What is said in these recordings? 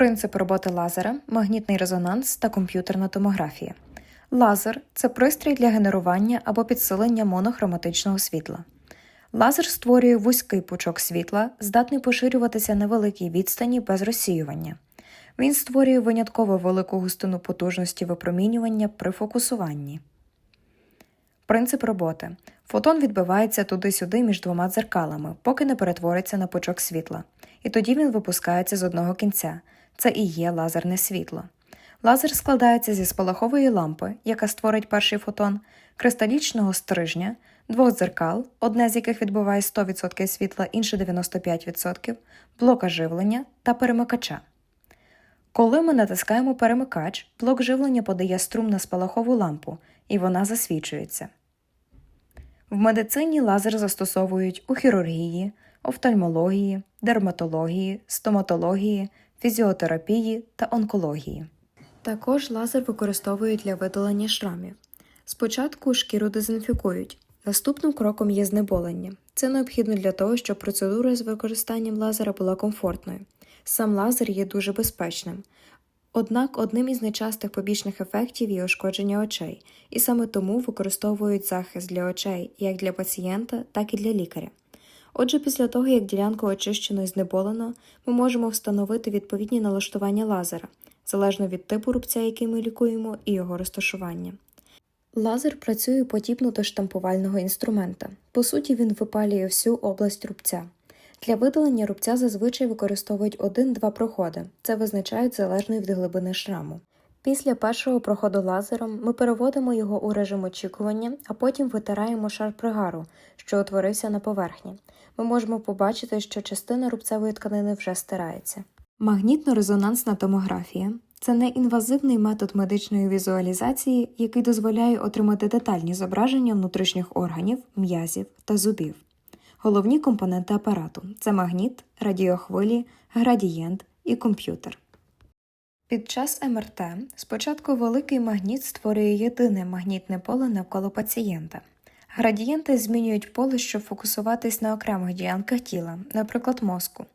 Принцип роботи лазера, магнітний резонанс та комп'ютерна томографія. Лазер це пристрій для генерування або підсилення монохроматичного світла. Лазер створює вузький пучок світла, здатний поширюватися на великій відстані без розсіювання. Він створює винятково велику густину потужності випромінювання при фокусуванні. Принцип роботи. Фотон відбивається туди-сюди між двома дзеркалами, поки не перетвориться на пучок світла. І тоді він випускається з одного кінця. Це і є лазерне світло. Лазер складається зі спалахової лампи, яка створить перший фотон, кристалічного стрижня, двох дзеркал, одне з яких відбиває 100% світла, інше 95%, блока живлення та перемикача. Коли ми натискаємо перемикач, блок живлення подає струм на спалахову лампу, і вона засвічується. В медицині лазер застосовують у хірургії, офтальмології, дерматології, стоматології, фізіотерапії та онкології. Також лазер використовують для видалення шрамів. Спочатку шкіру дезінфікують. Наступним кроком є знеболення. Це необхідно для того, щоб процедура з використанням лазера була комфортною. Сам лазер є дуже безпечним. Однак одним із найчастих побічних ефектів є ушкодження очей, і саме тому використовують захист для очей як для пацієнта, так і для лікаря. Отже, після того, як ділянку очищено і знеболено, ми можемо встановити відповідні налаштування лазера, залежно від типу рубця, який ми лікуємо, і його розташування. Лазер працює подібно до штампувального інструмента. По суті, він випалює всю область рубця. Для видалення рубця зазвичай використовують один-два проходи, це визначають залежно від глибини шраму. Після першого проходу лазером ми переводимо його у режим очікування, а потім витираємо шар пригару, що утворився на поверхні. Ми можемо побачити, що частина рубцевої тканини вже стирається. Магнітно-резонансна томографія це неінвазивний метод медичної візуалізації, який дозволяє отримати детальні зображення внутрішніх органів, м'язів та зубів. Головні компоненти апарату це магніт, радіохвилі, градієнт і комп'ютер. Під час МРТ спочатку великий магніт створює єдине магнітне поле навколо пацієнта. Градієнти змінюють поле, щоб фокусуватись на окремих ділянках тіла, наприклад, мозку.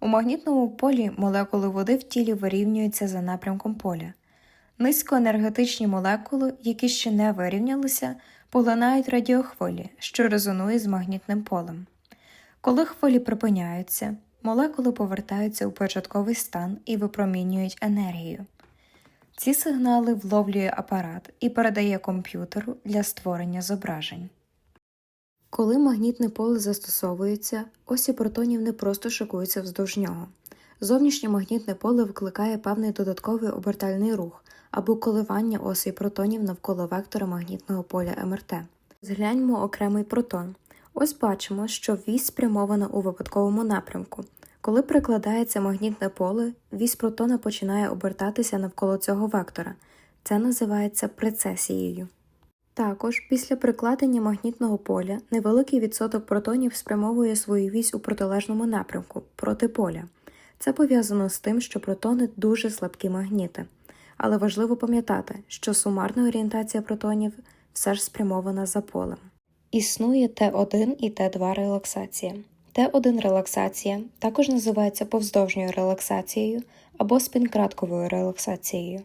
У магнітному полі молекули води в тілі вирівнюються за напрямком поля. Низькоенергетичні молекули, які ще не вирівнялися, поглинають радіохвилі, що резонує з магнітним полем. Коли хвилі припиняються, молекули повертаються у початковий стан і випромінюють енергію. Ці сигнали вловлює апарат і передає комп'ютеру для створення зображень. Коли магнітне поле застосовується, осі протонів не просто шикуються вздовж нього. Зовнішнє магнітне поле викликає певний додатковий обертальний рух або коливання осей протонів навколо вектора магнітного поля МРТ. Згляньмо окремий протон. Ось бачимо, що вісь спрямована у випадковому напрямку. Коли прикладається магнітне поле, вісь протона починає обертатися навколо цього вектора. Це називається прецесією. Також після прикладення магнітного поля невеликий відсоток протонів спрямовує свою вісь у протилежному напрямку проти поля. Це пов'язано з тим, що протони дуже слабкі магніти. Але важливо пам'ятати, що сумарна орієнтація протонів все ж спрямована за полем. Існує Т1 і Т2 релаксація. Т1 релаксація також називається повздовжньою релаксацією або спінкратковою релаксацією.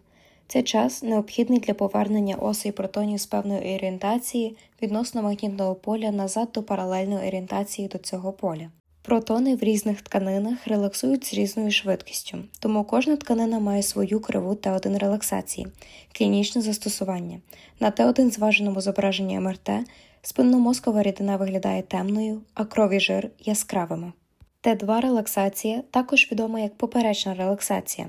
Це час необхідний для повернення осей протонів з певної орієнтації відносно магнітного поля назад до паралельної орієнтації до цього поля. Протони в різних тканинах релаксують з різною швидкістю, тому кожна тканина має свою криву Т1 релаксації, клінічне застосування. На Т1 зваженому зображенні МРТ спинномозкова рідина виглядає темною, а кров і жир яскравими. Т2 релаксація також відома як поперечна релаксація.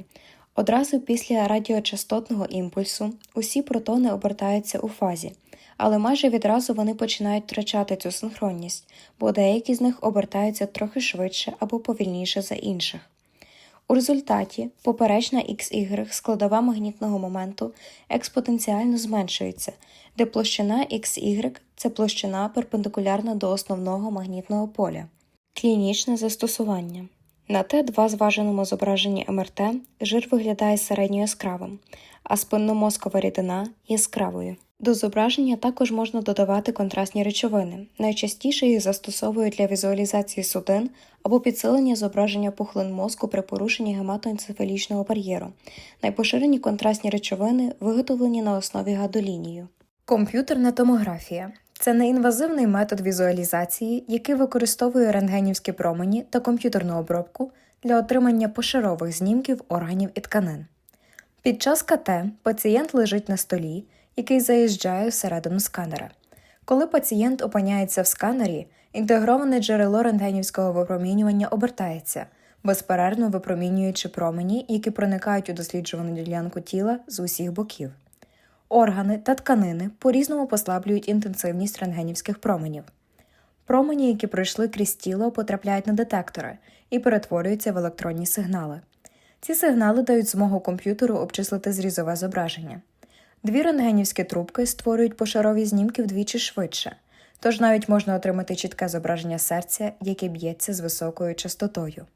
Одразу після радіочастотного імпульсу усі протони обертаються у фазі, але майже відразу вони починають втрачати цю синхронність, бо деякі з них обертаються трохи швидше або повільніше за інших. У результаті поперечна XY складова магнітного моменту експотенціально зменшується, де площина XY – це площина перпендикулярна до основного магнітного поля. Клінічне застосування на Т2 зваженому зображенні МРТ жир виглядає середньо яскравим, а спинномозкова рідина яскравою. До зображення також можна додавати контрастні речовини. Найчастіше їх застосовують для візуалізації судин або підсилення зображення пухлин мозку при порушенні гематоенцефалічного бар'єру. Найпоширені контрастні речовини виготовлені на основі гадолінію. Комп'ютерна томографія це неінвазивний метод візуалізації, який використовує рентгенівські промені та комп'ютерну обробку для отримання пошарових знімків органів і тканин. Під час КТ пацієнт лежить на столі, який заїжджає всередину сканера. Коли пацієнт опиняється в сканері, інтегроване джерело рентгенівського випромінювання обертається, безперервно випромінюючи промені, які проникають у досліджувану ділянку тіла з усіх боків. Органи та тканини по-різному послаблюють інтенсивність рентгенівських променів. Промені, які пройшли крізь тіло, потрапляють на детектори і перетворюються в електронні сигнали. Ці сигнали дають змогу комп'ютеру обчислити зрізове зображення. Дві рентгенівські трубки створюють пошарові знімки вдвічі швидше, тож навіть можна отримати чітке зображення серця, яке б'ється з високою частотою.